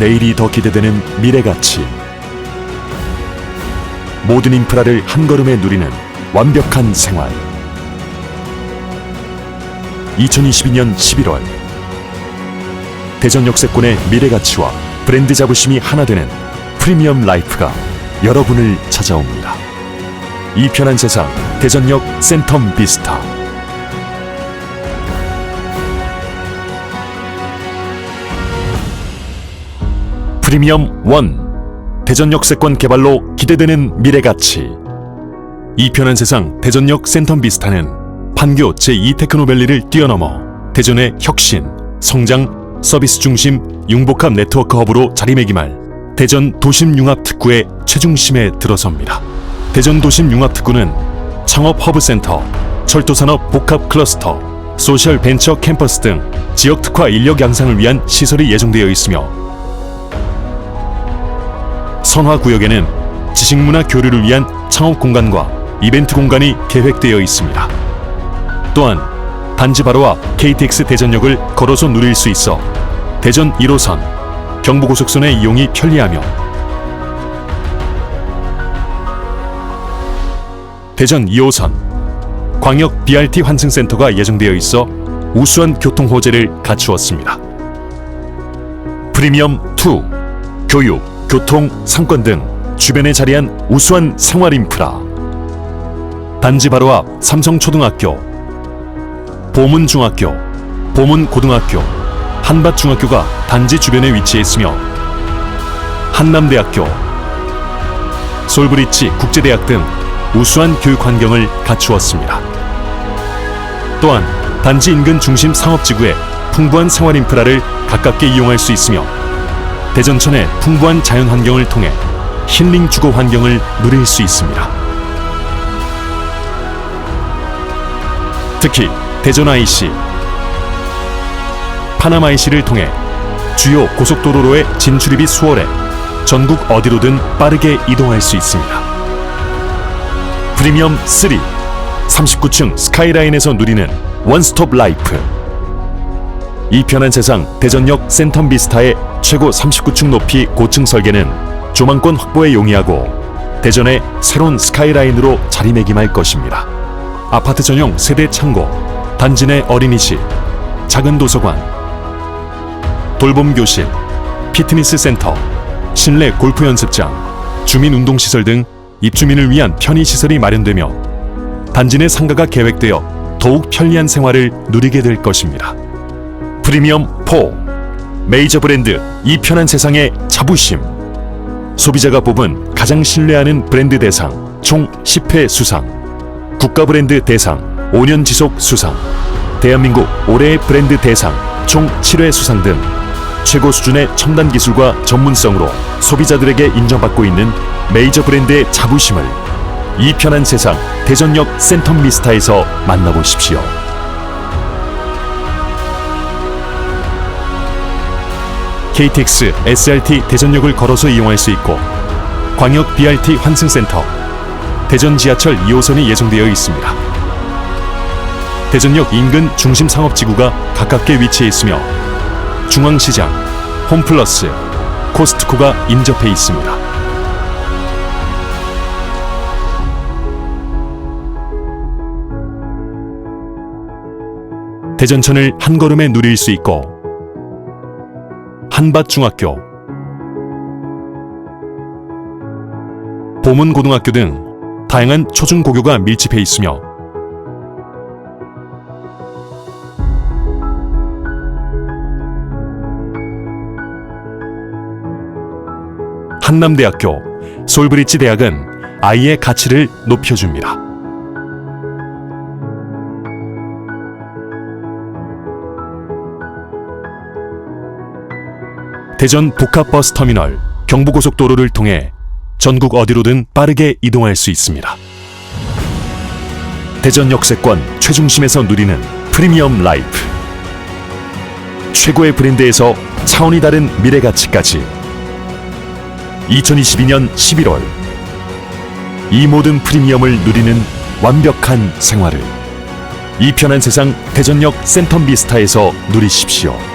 내일이 더 기대되는 미래가치 모든 인프라를 한 걸음에 누리는 완벽한 생활. 2022년 11월. 대전 역세권의 미래가치와 브랜드 자부심이 하나 되는 프리미엄 라이프가 여러분을 찾아옵니다. 이 편한 세상 대전역 센텀 비스타 프리미엄 원 대전 역 세권 개발로 기대되는 미래가치 이 편한 세상 대전역 센텀 비스타는 판교 제2 테크노밸리를 뛰어넘어 대전의 혁신, 성장, 서비스 중심 융복합 네트워크 허브로 자리매김할 대전 도심융합특구의 최중심에 들어섭니다. 대전 도심융합특구는 창업 허브센터, 철도산업 복합 클러스터, 소셜 벤처 캠퍼스 등 지역 특화 인력 양상을 위한 시설이 예정되어 있으며 선화구역에는 지식문화 교류를 위한 창업 공간과 이벤트 공간이 계획되어 있습니다. 또한 단지 바로 앞 KTX 대전역을 걸어서 누릴 수 있어 대전 1호선, 경부고속선의 이용이 편리하며 대전 2호선, 광역 BRT 환승센터가 예정되어 있어 우수한 교통 호재를 갖추었습니다. 프리미엄 2, 교육, 교통, 상권 등 주변에 자리한 우수한 생활 인프라. 단지 바로 앞 삼성초등학교, 보문중학교, 보문고등학교, 한밭중학교가 단지 주변에 위치해 있으며 한남대학교, 솔브리치 국제대학 등 우수한 교육 환경을 갖추었습니다. 또한 단지 인근 중심 상업지구에 풍부한 생활 인프라를 가깝게 이용할 수 있으며 대전천의 풍부한 자연 환경을 통해 힐링 주거 환경을 누릴 수 있습니다. 특히 대전 IC, 파남 IC를 통해 주요 고속도로로의 진출입이 수월해 전국 어디로든 빠르게 이동할 수 있습니다. 프리미엄 3, 39층 스카이라인에서 누리는 원스톱 라이프. 이 편한 세상 대전역 센텀 비스타의 최고 39층 높이 고층 설계는 조망권 확보에 용이하고 대전의 새로운 스카이라인으로 자리매김할 것입니다. 아파트 전용 세대 창고, 단지 내 어린이집, 작은 도서관, 돌봄 교실, 피트니스 센터, 실내 골프 연습장, 주민 운동 시설 등 입주민을 위한 편의 시설이 마련되며 단지 내 상가가 계획되어 더욱 편리한 생활을 누리게 될 것입니다. 프리미엄 4 메이저 브랜드 이 편한 세상의 자부심. 소비자가 뽑은 가장 신뢰하는 브랜드 대상 총 10회 수상. 국가 브랜드 대상 5년 지속 수상. 대한민국 올해의 브랜드 대상 총 7회 수상 등 최고 수준의 첨단 기술과 전문성으로 소비자들에게 인정받고 있는 메이저 브랜드의 자부심을 이 편한 세상 대전역 센텀 미스타에서 만나보십시오. KTX, SRT 대전역을 걸어서 이용할 수 있고 광역 BRT 환승센터, 대전 지하철 2호선이 예정되어 있습니다. 대전역 인근 중심 상업지구가 가깝게 위치해 있으며 중앙시장, 홈플러스, 코스트코가 인접해 있습니다. 대전천을 한 걸음에 누릴 수 있고 한밭중학교, 보문고등학교 등 다양한 초중고교가 밀집해 있으며 한남대학교, 솔브리지 대학은 아이의 가치를 높여줍니다. 대전 복합버스 터미널, 경부고속도로를 통해 전국 어디로든 빠르게 이동할 수 있습니다. 대전 역세권 최중심에서 누리는 프리미엄 라이프. 최고의 브랜드에서 차원이 다른 미래 가치까지 2022년 11월 이 모든 프리미엄을 누리는 완벽한 생활을 이 편한 세상 대전역 센텀 비스타에서 누리십시오.